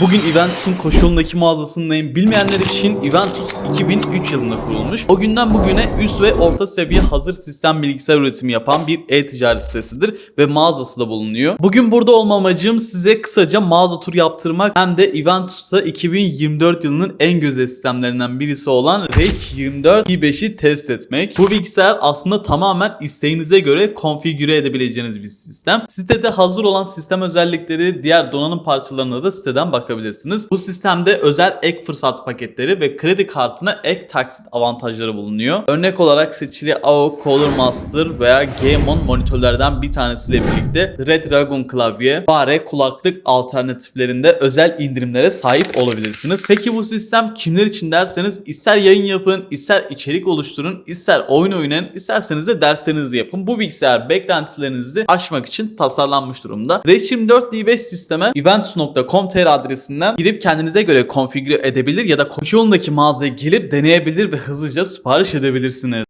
Bugün Eventus'un koşu yolundaki mağazasındayım. Bilmeyenler için Eventus 2003 yılında kurulmuş. O günden bugüne üst ve orta seviye hazır sistem bilgisayar üretimi yapan bir e-ticaret sitesidir ve mağazası da bulunuyor. Bugün burada olma amacım size kısaca mağaza tur yaptırmak hem de Eventus'ta 2024 yılının en güzel sistemlerinden birisi olan Rage 24 i5'i test etmek. Bu bilgisayar aslında tamamen isteğinize göre konfigüre edebileceğiniz bir sistem. Sitede hazır olan sistem özellikleri, diğer donanım parçalarına da siteden bakabilirsiniz. Bu sistemde özel ek fırsat paketleri ve kredi kartına ek taksit avantajları bulunuyor. Örnek olarak seçili AOG Color Master veya Gamon monitörlerden bir tanesiyle birlikte Red Dragon klavye, fare, kulaklık alternatiflerinde özel indirimlere sahip olabilirsiniz. Peki bu sistem kimler için derseniz ister yayın yapın, ister içerik oluşturun, ister oyun oynayın, isterseniz de derslerinizi yapın. Bu bilgisayar beklentilerinizi aşmak için tasarlanmış durumda. Rage 24 D5 sisteme eventus.com.tr adresinden girip kendinize göre konfigüre edebilir ya da koşu yolundaki mağazaya gelip deneyebilir ve hızlıca sipariş edebilirsiniz.